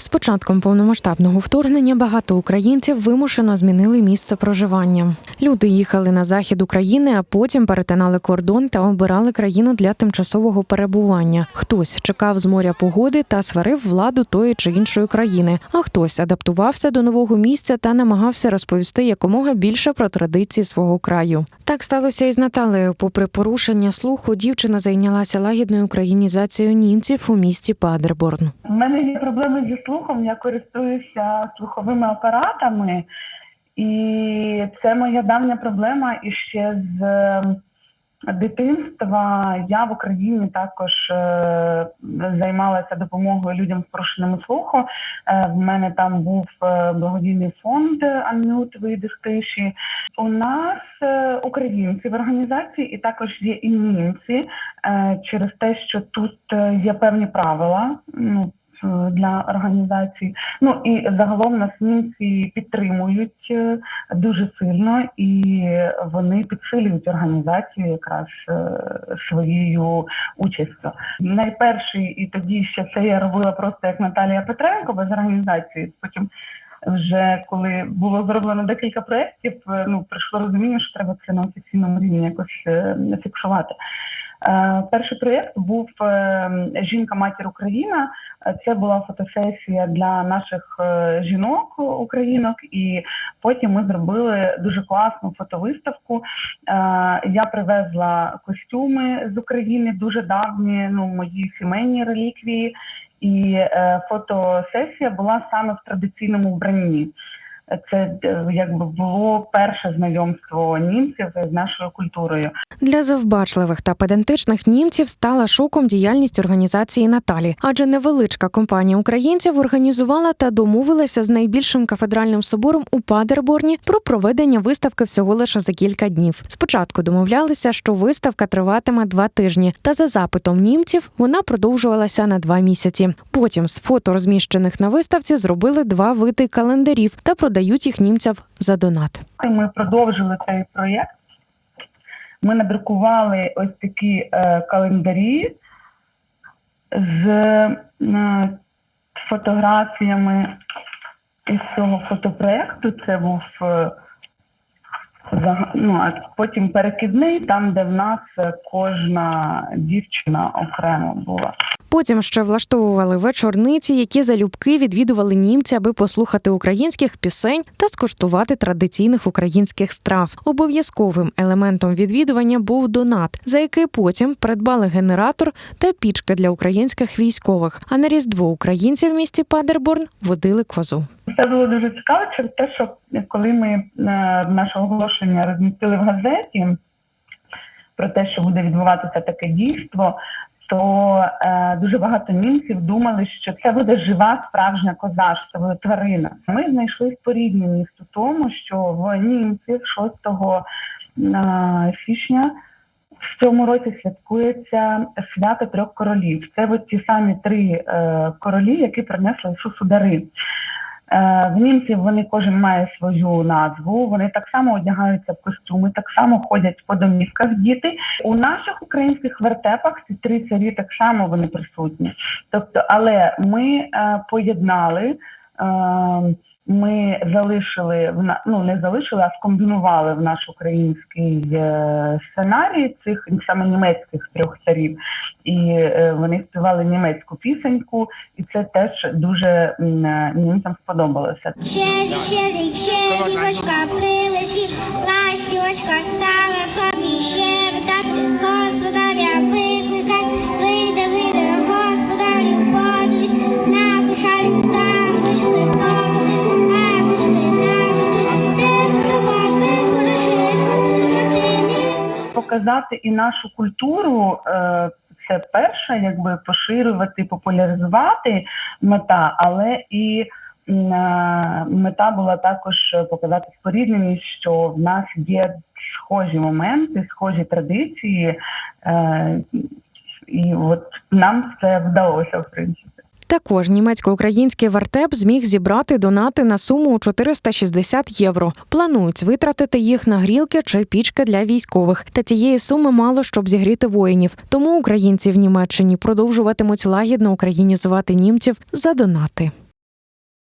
З початком повномасштабного вторгнення багато українців вимушено змінили місце проживання. Люди їхали на захід України, а потім перетинали кордон та обирали країну для тимчасового перебування. Хтось чекав з моря погоди та сварив владу тої чи іншої країни, а хтось адаптувався до нового місця та намагався розповісти якомога більше про традиції свого краю. Так сталося і з Наталею. Попри порушення слуху, дівчина зайнялася лагідною українізацією німців у місті Падерборн. У мене є проблеми зі слухом, я користуюся слуховими апаратами, і це моя давня проблема і ще з е, дитинства. Я в Україні також е, займалася допомогою людям з порушеннями слуху. Е, в мене там був благодійний фонд Анют видих. У нас українці в організації, і також є і німці через те, що тут є певні правила. Ну, для організації. Ну і загалом нас німці підтримують е, дуже сильно, і вони підсилюють організацію якраз е, своєю участю. Найперший і тоді ще це я робила просто як Наталія Петренко без організації. Потім вже коли було зроблено декілька проєктів, е, ну прийшло розуміння, що треба це на офіційному рівні якось е, фіксувати. Е, Перший проєкт був е, Жінка Матір Україна. Е, Це була фотосесія для наших жінок українок, і потім ми зробили дуже класну фотовиставку. Я привезла костюми з України, дуже давні, ну мої сімейні реліквії. І фотосесія була саме в традиційному вбранні. Це якби було перше знайомство німців з нашою культурою. Для завбачливих та педантичних німців стала шоком діяльність організації Наталі, адже невеличка компанія українців організувала та домовилася з найбільшим кафедральним собором у Падерборні про проведення виставки всього лише за кілька днів. Спочатку домовлялися, що виставка триватиме два тижні, та за запитом німців вона продовжувалася на два місяці. Потім з фото, розміщених на виставці, зробили два види календарів та продають їх німцям за донат. Ми продовжили цей проєкт. Ми надрукували ось такі е, календарі з е, фотографіями із цього фотопроекту. Це був е, ну, а потім перекидний, там, де в нас е, кожна дівчина окремо була. Потім ще влаштовували вечорниці, які залюбки відвідували німці, аби послухати українських пісень та скуштувати традиційних українських страв. Обов'язковим елементом відвідування був донат, за який потім придбали генератор та пічки для українських військових. А на різдво українці в місті Падерборн водили козу. Це було дуже цікаво через те, що коли ми е, наше оголошення розмістили в газеті про те, що буде відбуватися таке дійство, то е, дуже багато німців думали, що це буде жива справжня коза, що це буде тварина. Ми знайшли спорідненість у тому, що в німців 6 е, січня в цьому році святкується свято трьох королів. Це от ті самі три е, королі, які принесли Ісусу дари. Е, В німців вони кожен має свою назву. Вони так само одягаються в костюми, так само ходять по домівках діти. У наших українських вертепах ці три царі так само вони присутні. Тобто, але ми е, поєднали. Е, ми залишили в ну не залишили, а скомбінували в наш український е, сценарій цих саме німецьких трьох царів, і е, вони співали німецьку пісеньку, і це теж дуже е, німцям сподобалося. Чері, чері, щедрівочка прилетів, ластівочка показати і нашу культуру. е, Це перше, якби поширювати, популяризувати мета, але і е, мета була також показати спорідненість, що в нас є схожі моменти, схожі традиції, е, і от нам це вдалося в принципі. Також німецько-український вертеп зміг зібрати донати на суму у 460 євро. Планують витратити їх на грілки чи пічки для військових. Та цієї суми мало щоб зігріти воїнів. Тому українці в Німеччині продовжуватимуть лагідно українізувати німців за донати.